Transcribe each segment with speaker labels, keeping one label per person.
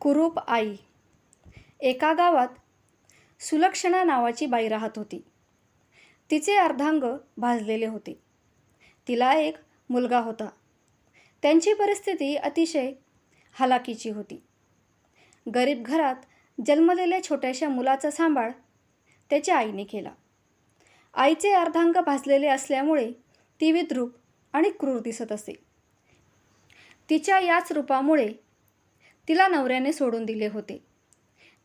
Speaker 1: कुरूप आई. एका गावात सुलक्षणा नावाची बाई राहत होती. तिचे अर्धांग भाजलेले होते. तिला एक मुलगा होता. त्यांची परिस्थिती अतिशय हलाकीची होती. गरीब घरात जन्मलेल्या छोट्याशा मुलाचा सांभाळ त्याच्या आईने केला. आईचे अर्धांग भाजलेले असल्यामुळे ती विद्रूप आणि क्रूर दिसत असे. तिच्या याच रूपामुळे तिला नवऱ्याने सोडून दिले होते.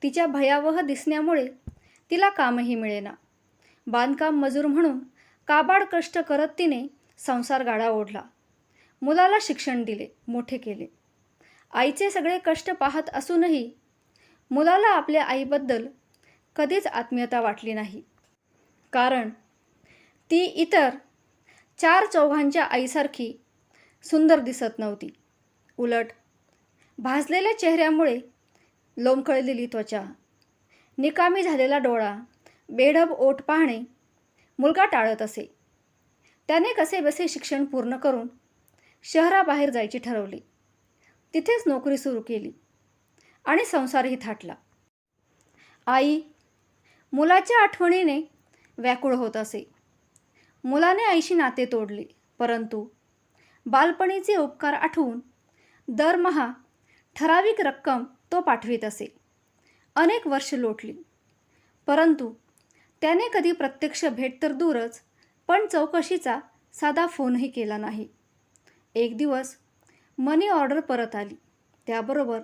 Speaker 1: तिच्या भयावह दिसण्यामुळे तिला कामही मिळेना. बांधकाम मजूर म्हणून काबाड कष्ट करत तिने संसार गाडा ओढला. मुलाला शिक्षण दिले मोठे केले. आईचे सगळे कष्ट पाहत असूनही मुलाला आपल्या आईबद्दल कधीच आत्मीयता वाटली नाही. कारण ती इतर चार चौघांच्या आईसारखी सुंदर दिसत नव्हती. उलट भाजलेल्या चेहऱ्यामुळे लोंबकळलेली त्वचा निकामी झालेला डोळा बेढब ओठ पाहणे मुलगा टाळत असे. त्याने कसेबसे शिक्षण पूर्ण करून शहराबाहेर जायचे ठरवले. तिथेच नोकरी सुरू केली आणि संसारही थाटला. आई मुलाच्या आठवणीने व्याकुळ होत असे. मुलाने आईशी नाते तोडले परंतु बालपणीचे उपकार आठवून दरमहा ठराविक रक्कम तो पाठवित असे. अनेक वर्ष लोटली. परंतु त्याने कधी प्रत्यक्ष भेट तर दूरच पण चौकशीचा साधा फोनही केला नाही. एक दिवस मनी ऑर्डर परत आली. त्याबरोबर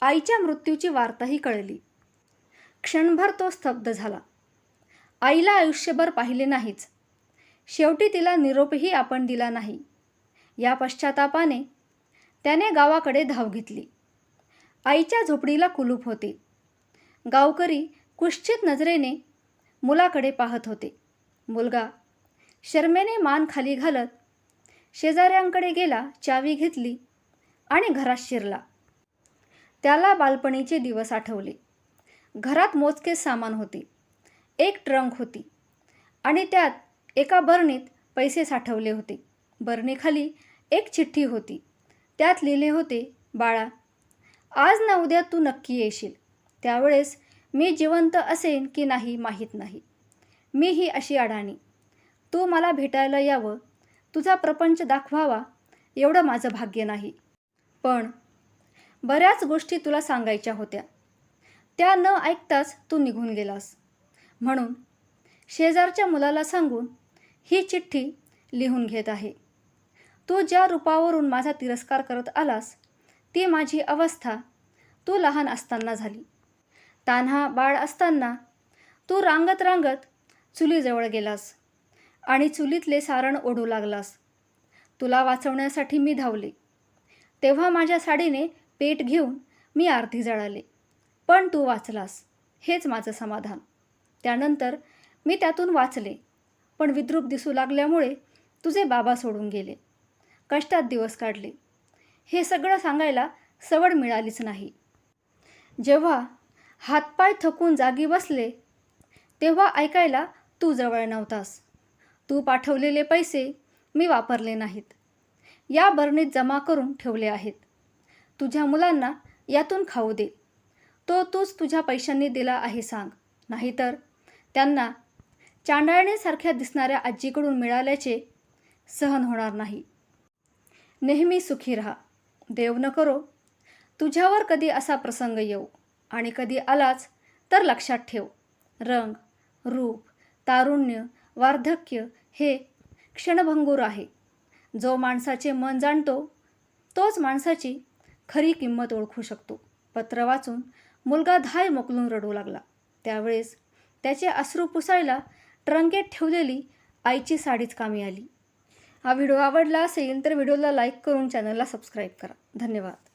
Speaker 1: आईच्या मृत्यूची वार्ताही कळली. क्षणभर तो स्तब्ध झाला. आईला आयुष्यभर पाहिले नाहीच. शेवटी तिला निरोपही आपण दिला नाही. या पश्चातापाने त्याने गावाकडे धाव घेतली. आईच्या झोपडीला कुलूप होते. गावकरी कुश्चित नजरेने मुलाकडे पाहत होते. मुलगा शर्मेने मान खाली घालत शेजाऱ्यांकडे गेला चावी घेतली आणि घरात शिरला. त्याला बालपणीचे दिवस आठवले. घरात मोजके सामान होते. एक ट्रंक होती आणि त्यात एका बरणीत पैसे साठवले होते. बरणीखाली एक चिठ्ठी होती. त्यात लिहिले होते बाळा आज ना उद्या तू नक्की येशील. त्यावेळेस मी जिवंत असेन की नाही माहीत नाही. मी ही अशी अडाणी. तू मला भेटायला यावं. तुझा प्रपंच दाखवावा. एवढं माझं भाग्य नाही. पण बऱ्याच गोष्टी तुला सांगायच्या होत्या. त्या न ऐकताच तू निघून गेलास. म्हणून शेजारच्या मुलाला सांगून ही चिठ्ठी लिहून घेत आहे. तू ज्या रूपावरून माझा तिरस्कार करत आलास ती माझी अवस्था. तू लहान असताना झाली. तान्हा बाळ असताना तू रांगत रांगत चुलीजवळ गेलास आणि चुलीतले सारण ओढू लागलास. तुला वाचवण्यासाठी मी धावले. तेव्हा माझ्या साडीने पेट घेऊन मी आरती जळाले. पण तू वाचलास. हेच माझं समाधान. त्यानंतर मी त्यातून वाचले. पण विद्रूप दिसू लागल्यामुळे तुझे बाबा सोडून गेले. कष्टात दिवस काढले. हे सगळं सांगायला सवड मिळालीच नाही. जेव्हा हातपाय थकून जागी बसले तेव्हा ऐकायला तू जवळ नव्हतास. तू पाठवलेले पैसे मी वापरले नाहीत. या बरणीत जमा करून ठेवले आहेत. तुझ्या मुलांना यातून खाऊ दे. तो तूच तुझ्या पैशांनी दिला आहे सांग. नाहीतर त्यांना चांडाळणीसारख्या दिसणाऱ्या आजीकडून मिळाल्याचे सहन होणार नाही. नेहमी सुखी राहा. देव न करो. तुझ्यावर कधी असा प्रसंग येऊ आणि कधी आलाच तर लक्षात ठेव. रंग रूप तारुण्य वार्धक्य हे क्षणभंगूर आहे. जो माणसाचे मन जाणतो तोच माणसाची खरी किंमत ओळखू शकतो. पत्र वाचून मुलगा धाय मोकलून रडू लागला. त्यावेळेस त्याचे अश्रू पुसायला ट्रंकेत ठेवलेली आईची साडीच कामी आली. हा व्हिडिओ आवडला असेल तर व्हिडिओला लाईक करून चॅनलला सबस्क्राईब करा. धन्यवाद.